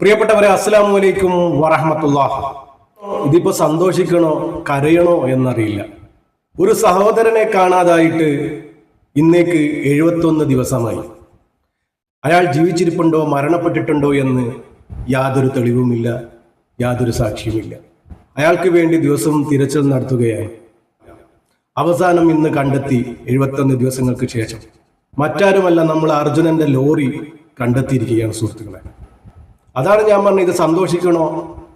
പ്രിയപ്പെട്ടവരെ അസ്സലാമു അലൈക്കും വറഹമത്തുല്ലാഹ് ഇതിപ്പോ സന്തോഷിക്കണോ കരയണോ എന്നറിയില്ല. ഒരു സഹോദരനെ കാണാതായിട്ട് ഇന്നേക്ക് എഴുപത്തൊന്ന് ദിവസമായി. അയാൾ ജീവിച്ചിരിപ്പുണ്ടോ മരണപ്പെട്ടിട്ടുണ്ടോ എന്ന് യാതൊരു തെളിവുമില്ല യാതൊരു സാക്ഷിയുമില്ല അയാൾക്ക് വേണ്ടി ദിവസവും തിരച്ചിൽ നടത്തുകയായി അവസാനം ഇന്ന് കണ്ടെത്തി എഴുപത്തൊന്ന് ദിവസങ്ങൾക്ക് ശേഷം. മറ്റാരുമല്ല നമ്മൾ അർജുനന്റെ ലോറി കണ്ടെത്തിയിരിക്കുകയാണ് സുഹൃത്തുക്കളെ. അതാണ് ഞാൻ പറഞ്ഞത് ഇത് സന്തോഷിക്കണോ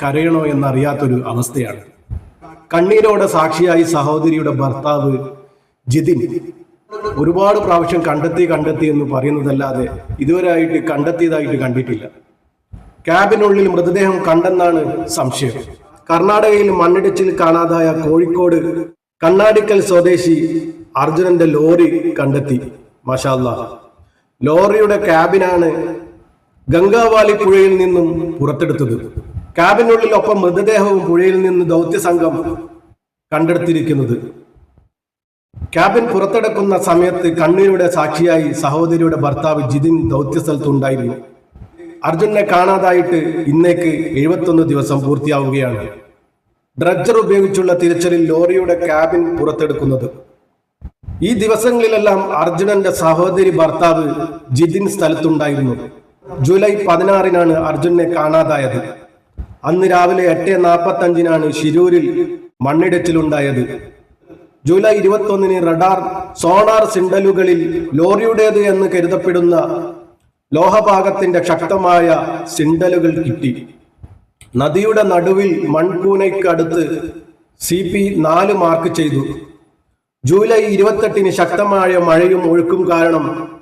കരയണോ എന്നറിയാത്തൊരു അവസ്ഥയാണ്. കണ്ണീരോടെ സാക്ഷിയായി സഹോദരിയുടെ ഭർത്താവ് ജിതിൻ. ഒരുപാട് പ്രാവശ്യം കണ്ടെത്തി കണ്ടെത്തി എന്ന് പറയുന്നതല്ലാതെ ഇതുവരെ ആയിട്ട് കണ്ടെത്തിയതായിട്ട് കണ്ടിട്ടില്ല. ക്യാബിനുള്ളിൽ മൃതദേഹം കണ്ടെന്നാണ് സംശയം. കർണാടകയിൽ മണ്ണിടിച്ചിൽ കാണാതായ കോഴിക്കോട് കണ്ണാടിക്കൽ സ്വദേശി അർജുനന്റെ ലോറി കണ്ടെത്തി മഷാല്ല ലോറിയുടെ ക്യാബിനാണ് ഗംഗാവാലി പുഴയിൽ നിന്നും പുറത്തെടുത്തത്. ക്യാബിനുള്ളിൽ ഒപ്പം മൃതദേഹവും പുഴയിൽ നിന്ന് ദൗത്യ ദൗത്യസംഘം കണ്ടെടുത്തിരിക്കുന്നത്. ക്യാബിൻ പുറത്തെടുക്കുന്ന സമയത്ത് കണ്ണീരുടെ സാക്ഷിയായി സഹോദരിയുടെ ഭർത്താവ് ജിതിൻ സ്ഥലത്തുണ്ടായിരുന്നു അർജുനെ കാണാതായിട്ട് ഇന്നേക്ക് എഴുപത്തൊന്ന് ദിവസം പൂർത്തിയാവുകയാണ്. ഡ്രഡ്ജർ ഉപയോഗിച്ചുള്ള തിരച്ചിലിൽ ലോറിയുടെ ക്യാബിൻ പുറത്തെടുക്കുന്നത്. ഈ ദിവസങ്ങളിലെല്ലാം അർജുനന്റെ സഹോദരി ഭർത്താവ് ജിതിൻ സ്ഥലത്തുണ്ടായിരുന്നു. ജൂലൈ പതിനാറിനാണ് അർജുനെ കാണാതായത്. അന്ന് രാവിലെ എട്ട് നാൽപ്പത്തി അഞ്ചിനാണ് ഷിരൂരിൽ മണ്ണിടിച്ചിലുണ്ടായത്. ജൂലൈ ഇരുപത്തൊന്നിന് റഡാർ സോണാർ സിണ്ടലുകളിൽ ലോറിയുടേത് എന്ന് കരുതപ്പെടുന്ന ലോഹഭാഗത്തിന്റെ ശക്തമായ സിണ്ടലുകൾ കിട്ടി. നദിയുടെ നടുവിൽ മൺകൂനയ്ക്കടുത്ത് സി പി നാല് മാർക്ക് ചെയ്തു. ജൂലൈ ഇരുപത്തെട്ടിന് ശക്തമായ മഴയും ഒഴുക്കും കാരണം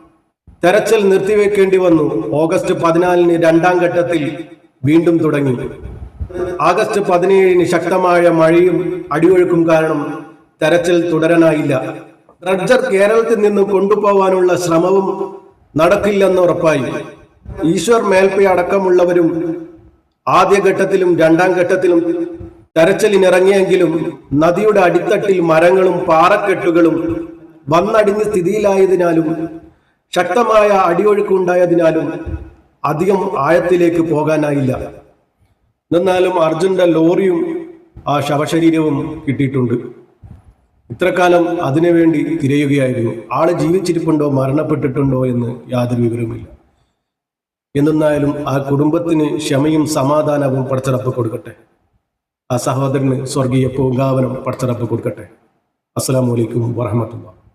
തെരച്ചിൽ നിർത്തിവെക്കേണ്ടി വന്നു. ഓഗസ്റ്റ് പതിനാലിന് രണ്ടാം ഘട്ടത്തിൽ വീണ്ടും തുടങ്ങി. ആഗസ്റ്റ് പതിനേഴിന് ശക്തമായ മഴയും അടിയൊഴുക്കും കാരണം തെരച്ചിൽ തുടരാനായില്ല. ഡ്രഡ്ജർ കേരളത്തിൽ നിന്ന് കൊണ്ടുപോവാനുള്ള ശ്രമവും നടക്കില്ലെന്ന് ഉറപ്പായി. ഈശ്വർ മേൽപ്പി അടക്കമുള്ളവരും ആദ്യഘട്ടത്തിലും രണ്ടാം ഘട്ടത്തിലും തെരച്ചിലിനിറങ്ങിയെങ്കിലും നദിയുടെ അടിത്തട്ടിൽ മരങ്ങളും പാറക്കെട്ടുകളും വന്നടിഞ്ഞ് സ്ഥിതിയിലായതിനാലും ശക്തമായ അടിയൊഴുക്കുണ്ടായതിനാലും അധികം ആഴത്തിലേക്ക് പോകാനായില്ല. എന്നാലും അർജുന്റെ ലോറിയും ആ ശവശരീരവും കിട്ടിയിട്ടുണ്ട്. ഇത്രക്കാലം അതിനുവേണ്ടി തിരയുകയായിരുന്നു. ആൾ ജീവിച്ചിരിപ്പുണ്ടോ മരണപ്പെട്ടിട്ടുണ്ടോ എന്ന് യാതൊരു വിവരവുമില്ല. എന്നായാലും ആ കുടുംബത്തിന് ക്ഷമയും സമാധാനവും പടച്ചടപ്പ് കൊടുക്കട്ടെ. ആ സഹോദരന് സ്വർഗീയ പൂങ്കാവനം പടച്ചടപ്പ് കൊടുക്കട്ടെ. അസ്സാം വലൈക്കും വാഹമത്തുള്ള